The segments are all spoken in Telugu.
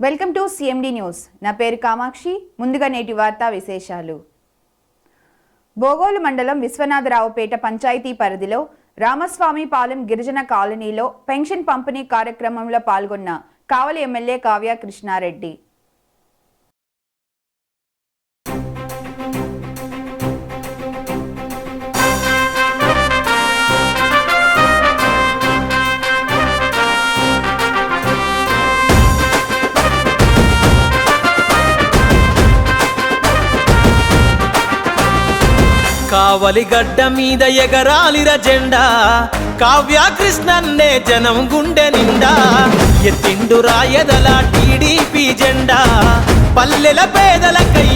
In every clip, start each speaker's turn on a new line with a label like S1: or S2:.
S1: వెల్కమ్ టు సిఎండి న్యూస్ నా పేరు కామాక్షి. ముందుగా నేటి వార్తా విశేషాలు. బోగోలు మండలం విశ్వనాథరావుపేట పంచాయతీ పరిధిలో రామస్వామి పాలెం గిరిజన కాలనీలో పెన్షన్ పంపిణీ కార్యక్రమంలో పాల్గొన్న కావలి ఎమ్మెల్యే కావ్య కృష్ణారెడ్డి
S2: కావలి గడ్డ మీద ఎగరాలిర జెండా. కావ్య కృష్ణన్నే జనం గుండె నిండా. ఎత్తిండు రాయదల టీడీపీ జెండా. పల్లెల పేదల కయ్య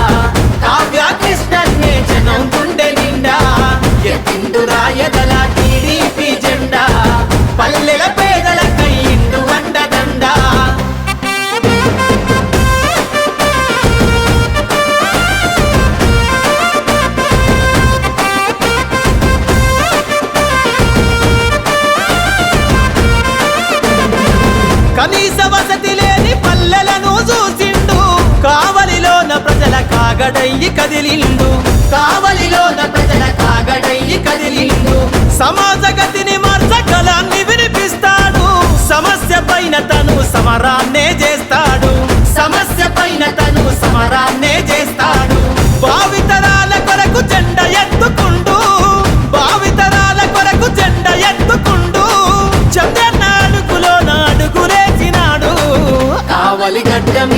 S2: కాగడయ్యి కదిలిండు. కావలిలోన ప్రజల కాగడయ్యి కదిలిండు. సమాజ గతిని మార్చగలాన్ని వినిపిస్తాడు. సమస్య పైన తను సమరాన్నే చేస్తాడు. సమస్య పైన తను సమరాన్నే చేస్తాడు. భావితరాల కొరకు జెండ ఎత్తుకుండు. భావితరాల కొరకు జెండ ఎత్తుకుండు. చంద్రన్న అడుగులో నాడుగులేసినాడు కావలి గడ్డ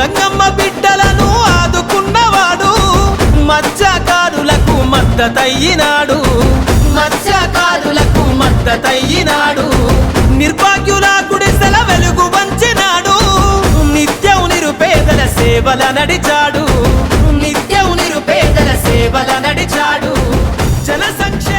S2: గంగమ్మ బిడ్డలను ఆదుకున్నవాడు మత్స్యకారులకు మద్దతయ్యినాడు. మత్స్యకారులకు మద్దతయ్యినాడు. నిర్భాగ్యుల గుడిసెల వెలుగు వంచినాడు. నిత్యం నిరుపేదల సేవల నడిచాడు. నిత్యం నిరుపేదల సేవల నడిచాడు. జనసేన